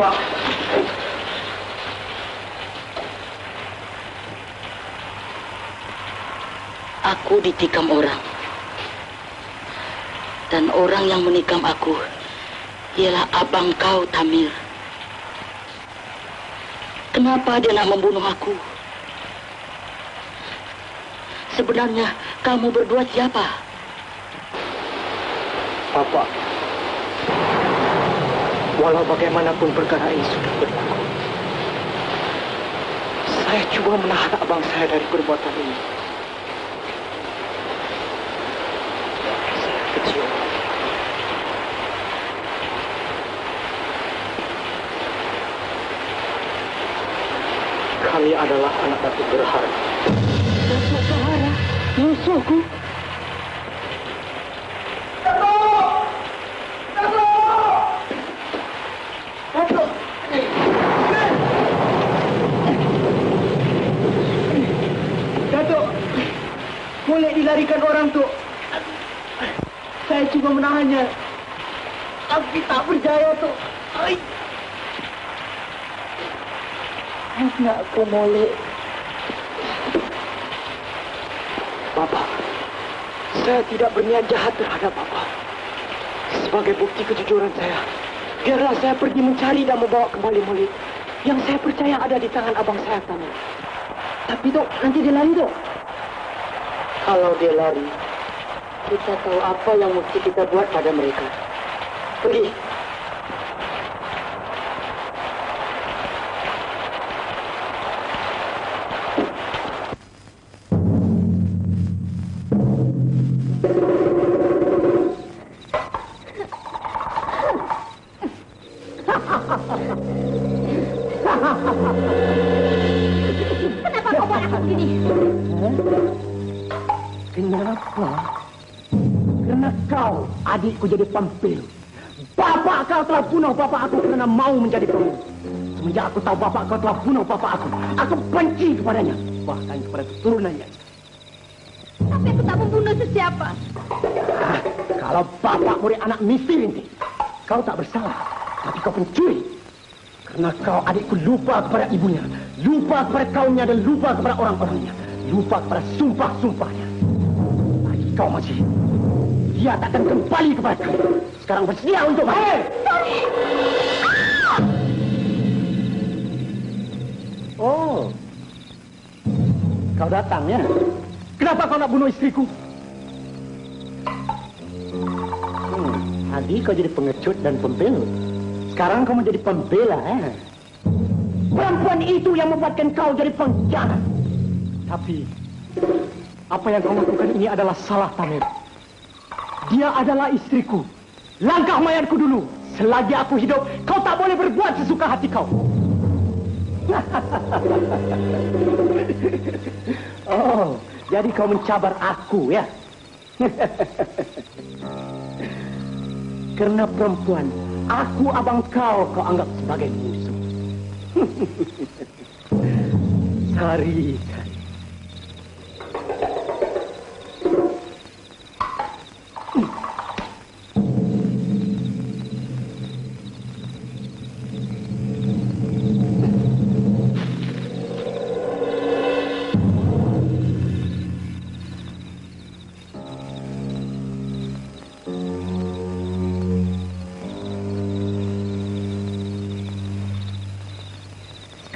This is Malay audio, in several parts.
Pak. Aku ditikam orang. Dan orang yang menikam aku ialah abang kau, Tamir. Kenapa dia nak membunuh aku? Sebenarnya kamu berdua siapa? Bapak, walau bagaimanapun perkara ini sudah berlaku, saya cuba menahan abang saya dari perbuatan ini. Saya. Kami adalah anak Datuk Gerhara. Datuk Sahara, musuhku. Datuk, boleh dilarikan orang tu. Saya cuba menahannya. Tapi tak berjaya tu. Ai. Anakku molek. Bapak, saya tidak berniat jahat terhadap Bapak. Sebagai bukti kejujuran saya, biarlah saya pergi mencari dan membawa kembali molek yang saya percaya ada di tangan abang saya tadi. Tapi dok, nanti dia lari dok. Kalau dia lari, kita tahu apa yang mesti kita buat pada mereka. Pergi. Adikku jadi pampil. Bapak kau telah bunuh bapak aku kerana mau menjadi pemimpin. Semenjak aku tahu bapak kau telah bunuh bapak aku, aku benci kepadanya. Bahkan kepada keturunannya. Tapi aku tak membunuh sesiapa. Ah, kalau bapak murid anak misi rintik, kau tak bersalah. Tapi kau pencuri. Kerana kau adikku lupa kepada ibunya, lupa kepada kaumnya dan lupa kepada orang-orangnya. Lupa kepada sumpah-sumpahnya. Kau masih. Dia tak akan kembali kepada. Sekarang bersedia untuk mati. Oh. Kau datang ya? Kenapa kau nak bunuh istriku? Hmm, tadi kau jadi pengecut dan pembela. Sekarang kau menjadi pembela, eh? Perempuan itu yang membuatkan kau jadi pengkhianat. Tapi, apa yang kau lakukan ini adalah salah, Tamir. Dia adalah istriku. Langkah mayatku dulu. Selagi aku hidup, kau tak boleh berbuat sesuka hati kau. oh, jadi kau mencabar aku, ya? Kerana perempuan, aku abang kau kau anggap sebagai musuh. Sari, Sari.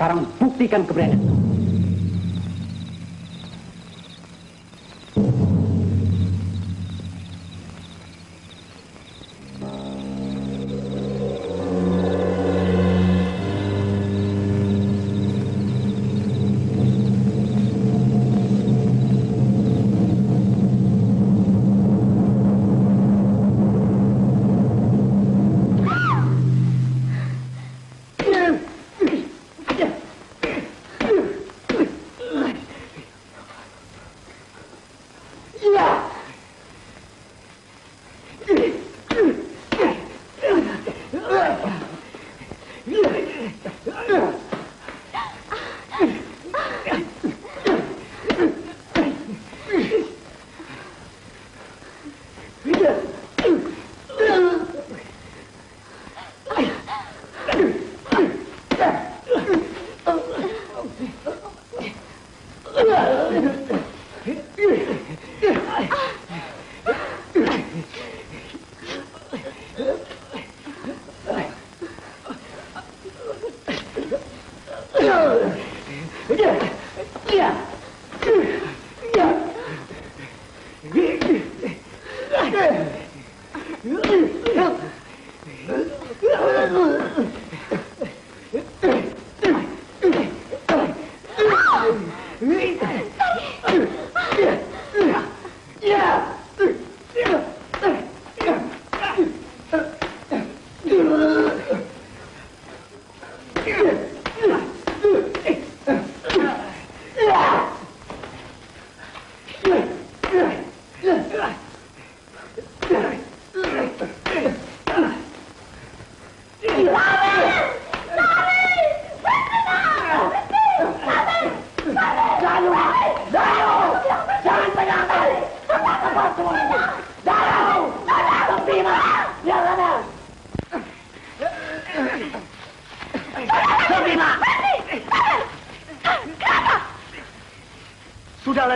Sekarang buktikan keberanian.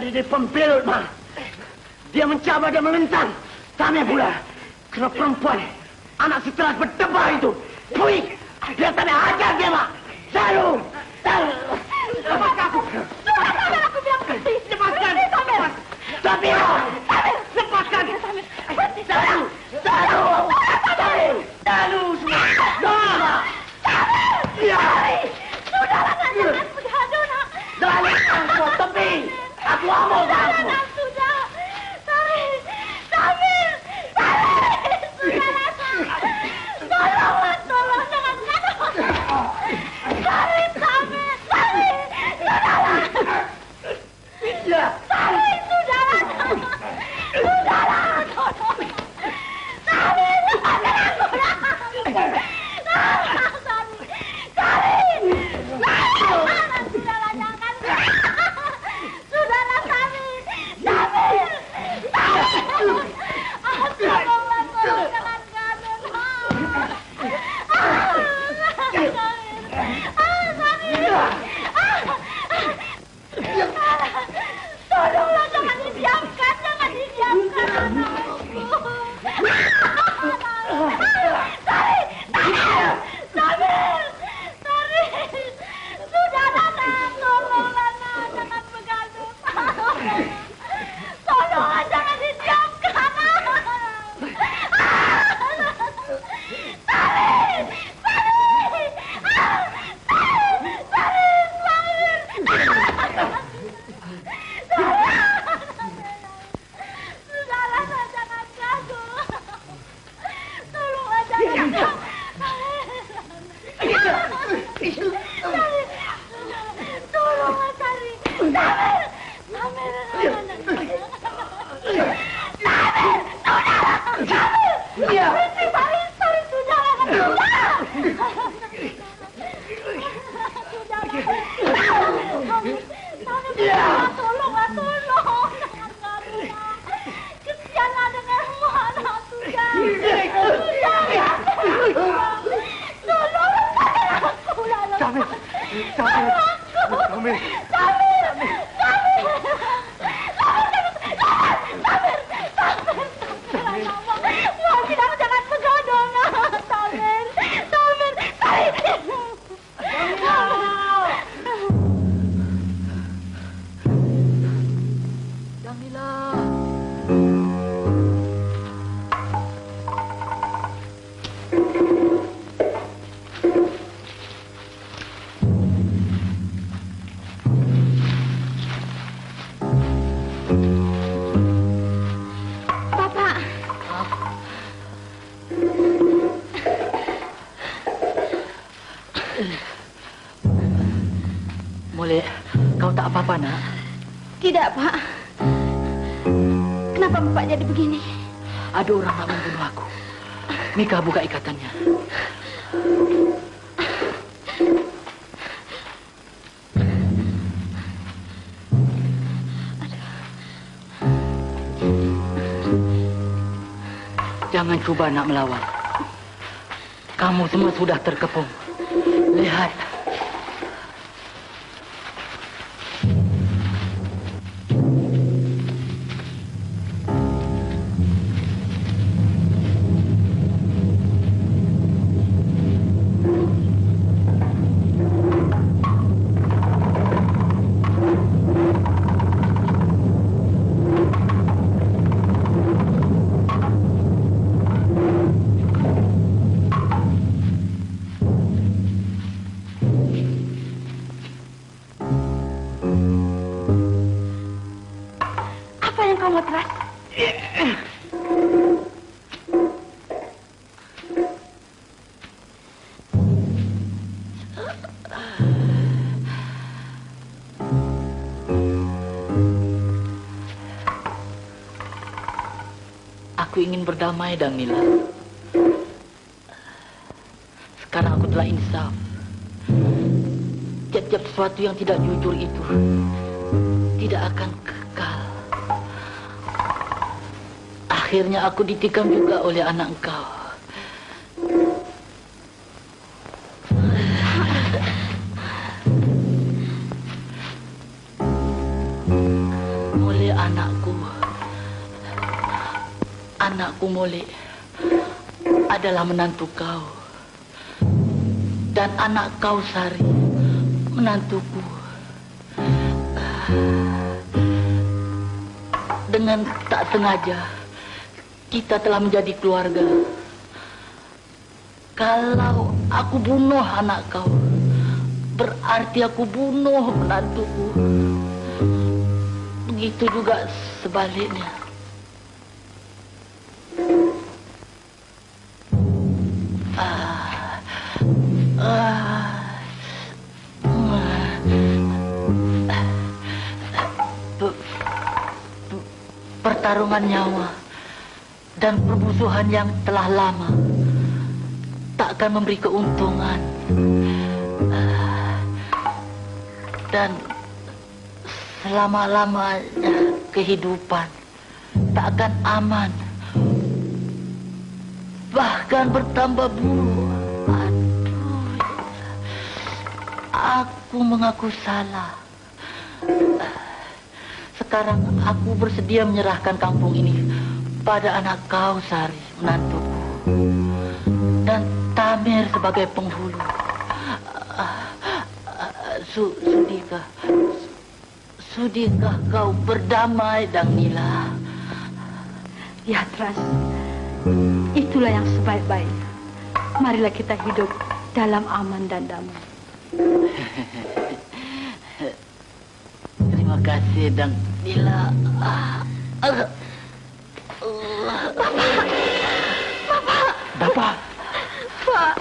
Dia pembelul, Ma. Dia mencabar dan melentang. Tanya pula. Kena perempuan. Anak setelah berdebar itu. Pui. Dia seme hajar dia, Ma. Zalum. now. nampak jadi begini? Ada orang nak membunuh aku. Mika buka ikatannya. Jangan cuba nak melawan. Kamu semua sudah terkepung. Lihat. Aku ingin berdamai dan Nila. Sekarang aku telah insaf. Tiap-tiap sesuatu yang tidak jujur itu tidak akan kekal. Akhirnya aku ditikam juga oleh anak engkau. Anakku Mole adalah menantu kau. Dan anak kau Sari menantuku. Dengan tak sengaja kita telah menjadi keluarga. Kalau aku bunuh anak kau, berarti aku bunuh menantuku. Begitu juga sebaliknya. Pertarungan nyawa dan permusuhan yang telah lama tak akan memberi keuntungan. Dan selama-lamanya kehidupan tak akan aman. Bahkan bertambah buruk. Aduh. Aku mengaku salah. Sekarang aku bersedia menyerahkan kampung ini pada anak kau, Sari, menantuku. Dan Tamir sebagai penghulu. Su sudikah? Sudikah kau berdamai, Dangnila? Ya, Tras. Itulah yang sebaik-baiknya. Marilah kita hidup dalam aman dan damai. Terima kasih, Dangnila. Ah, ah. Bapak, Pak,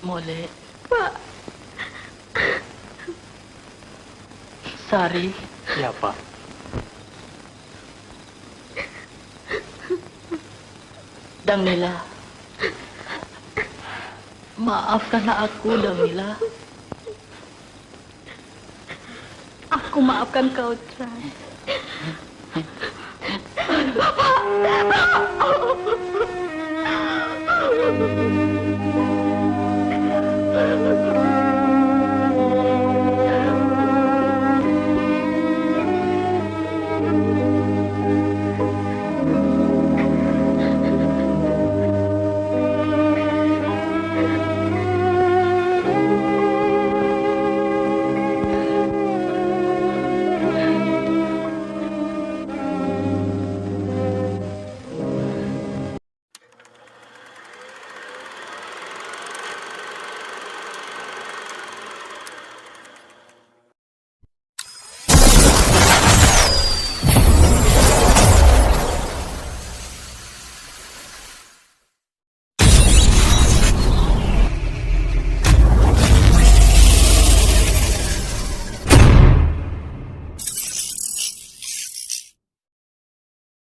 Molek, Pak, Sari, ya Pak. Dangnila. Maafkanlah aku, Dangnila. aku maafkan kau, Tras. Bapak!